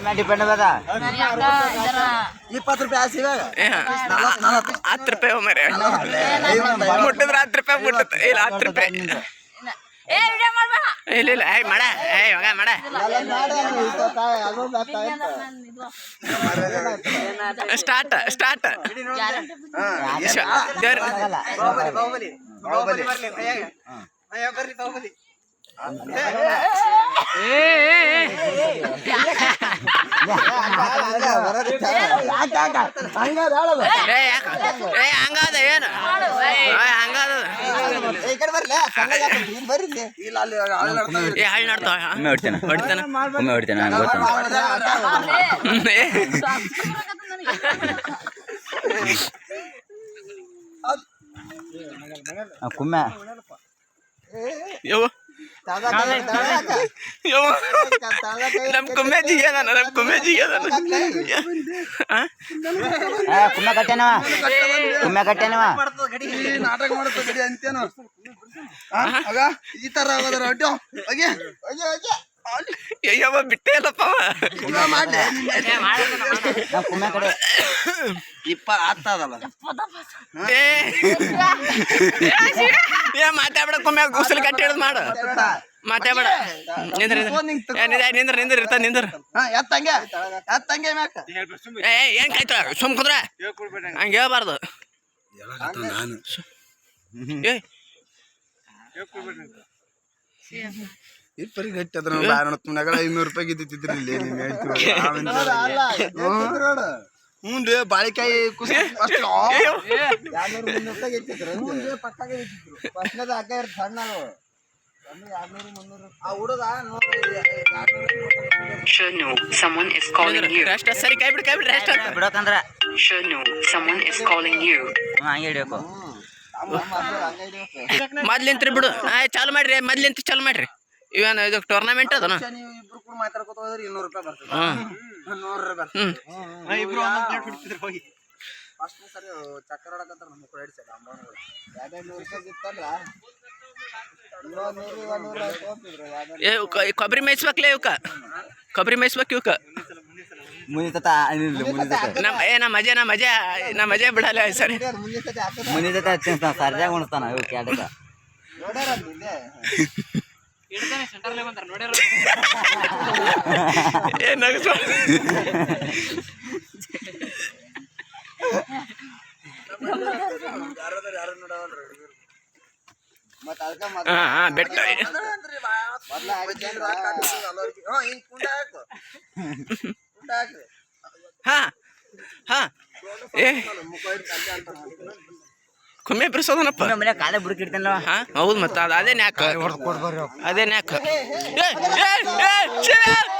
ನಿಮ್ಮ ಡಿಪೆಂಡ್ ಅದ? ಇಪ್ಪತ್ತು ರೂಪಾಯಿ ಆಸಿ ಇವಾಗ. ಹತ್ತು ರೂಪಾಯಿ ಮರೆ ಮುಟ್ಟಿದ್ರೆ ಹತ್ತು ರೂಪಾಯಿ ಮುಟ್ಟುತ್ತೆ. ಇಲ್ಲ ಹತ್ತು ರೂಪಾಯಿ. ಇಲ್ಲ ಇಲ್ಲ. ಏಯ್ ಮಾಡ. ಏಯ್ ಮಗ ಮಾಡ. Start start. ಬಾಹುಬಲಿ ಬರ್ಲಿ ಬಾಹುಬಲಿ. ಏ ಏ. ಹಂಗಾದ ಏನು ಹಂಗಾದ ಈ ಕಡೆ ಬರ್ಲಿ ಬರ್ರಿ ಇಲ್ಲ ಅಲ್ಲಿ ಏ ಹಳ್ಳಿ ನೋಡ್ತಾವ ಒಮ್ಮೆ ಹೊಡಿತೇನೆ ಹೊಡಿತಾನ ಒಮ್ಮೆ ಹೊಡಿತೇನೆ ನನಗೆ ಗೊತ್ತು ಹ್ಮ್, ಏ. ಆ, ಕುಮ್ಮೆ ಯವ್ವ ನಮ್ ಕುಮ್ಮೆ ಜಿಗ್ಯದಾನ ನಮ್ ಕುಮ್ಮೆ ಜಿಗ್ಯದಾನ ಆ? ಕುಮ್ಮೆ ಕಟ್ಟೆನವ ಕುಮ್ಮೆ ಕಟ್ಟೆನವ ನಾಟಕ ಮಾಡುತ್ತೆ ಗಡಿ ಅಂತೇನು ಆಗ ಈ ತರ ಆಗೋದ್ರ ಅಡ್ಡು ಹೋಗಿ ಹೋಗಿ ಹೋಗಿ. ಅಯ್ಯವ್ವ ಬಿಟ್ಟೇ ಇಲ್ಲಪ್ಪ ಕುಮ್ಮೆ ಕಡೆ. ಇಪ್ಪ ಆಗ್ತದಲ್ಲ ಏ ಏ ಮಾತಾಡ್ಬೇಡ ಕುಮ್ಮೆ ಉಸಲ್ ಕಟ್ಟಿ ಹಿಡಿದು ಮಾಡು. ಮಾತಾಡ್ಬೇಡ. ನಿಂದ್ರ ನಿಂದ್ರ. ನಿಂದ್ರ ಇರ್ತ ನಿಂದ್ರ ಎತ್ತಂಗೆ ಎತ್ತಂಗೆ ಮ್ಯಾಕ. ಏ ಏನ್ ಕಾಯ್ತ? ಸುಮ್ ಕುದ್ರ. ಹಂಗೆ ಹೇಳ್ಬಾರ್ದು. ಏ. ಇಪ್ಪರಿ ಗಟ್ಟಿ ಅದ್ರ ಐನೂರು ರೂಪಾಯಿ ಗೆದ್ದಿದ್ರಿ ಇಲ್ಲಿ ರೀ ಬಾಳಿಕಾಯಿ ಕುಸಿ someone is calling you. Rest ಸರಿ ಕೈ ಬಿಡು ಕೈ ಬಿಡು ರೆಸ್ಟ್ ಅಂತ. ಬಿಡೋಕಂದ್ರ Shanu, someone is calling you. ಹ್ಞೂ ಹಂಗೆ ಹಿಡಿಯೋಕು ಮೊದ್ಲಿಂತ್ರಿ ಬಿಡು. ಆಯ್ ಚಾಲು ಮಾಡ್ರಿ ಮೊದ್ಲಿಂತ ಚಾಲು ಮಾಡ್ರಿ. ಇವೇನು ಇದು ಟೂರ್ನಮೆಂಟ್ ಅದನ. ನೀವು ಇಬ್ರು ಕೂಡ ಮಾತಾಡ್ಕೊತ ಹೋದ್ರೆ ಇನ್ನೂರು ರೂಪಾಯಿ ಬರ್ತದೆ. ನೂರು ರೂಪಾಯಿ ಹ್ಮ್. ಇಬ್ರು ಒಂದೊಂದು ಪ್ಲೇಟ್ ಬಿಡ್ತಿದ್ರು ಹೋಗಿ. ಫಸ್ಟ್ ಸರಿ ಚಕ್ಕರ್ ಹೊಡಕಂತ ನಮ್ಮ ಅಂಬಾನುಗಳು ಎರಡೆರಡು ನೂರು ರೂಪಾಯಿ ಇತ್ತಂದ್ರ ಕೊಬ್ಬರಿ ಮೇಯ್ಸ್ಬೇಕ್ಲೇ ಇವಕ್ಕ ಕೊಬ್ಬರಿ ಮೇಯ್ಸ್ಬೇಕು ಇವಕ್ಕ ನಮ್ಮ ಏ ನಮ್ಮ ಮಜೆ ನಮ್ಮ ಮಜೆ ನಮ್ಮ ಮಜೆ ಬಿಡಲ್ಲ ಸರಿ. ಮುಂದೆ ಸತಿ ಹಾಕದ ಸರ್ಜಾಗ ಉಣಿಸ್ತಾನ ಏ ನಗಸ್ಬ ಯಾರು ನೋಡವಲ್ರಿ ಮತ್ತೆ ಅದಕ್ಕೆ ಹಾ ಹಾ ಬೆಟ್ಟ. ಹಾ ಹಾ ಏ ಕುಮ್ಮೆ ಬಿರ್ಸೋದನಪ್ಪ. ಮನೆ ಕಾಲೇ ಬುಡಕಿಡ್ತಾನಲ್ಲ ಹಾ? ಹೌದು ಮತ್ತೆ ಅದು ಅದೇ ನ್ಯಾಕ. ಅದೇ ನ್ಯಾಕ. ಏ ಏ ಏ ಛೇ, ಛೇ,